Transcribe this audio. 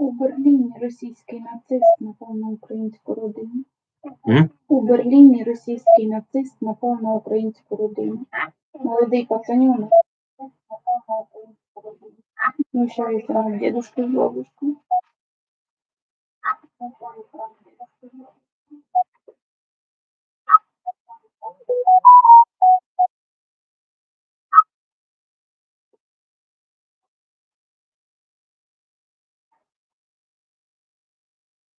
У Берліні російський нацист напав на українську родину. М? У Берліні російський нацист напав на українську родину. Молодий пацанюнок напав на українську родину. Знущається над дедушкою з бабушкою.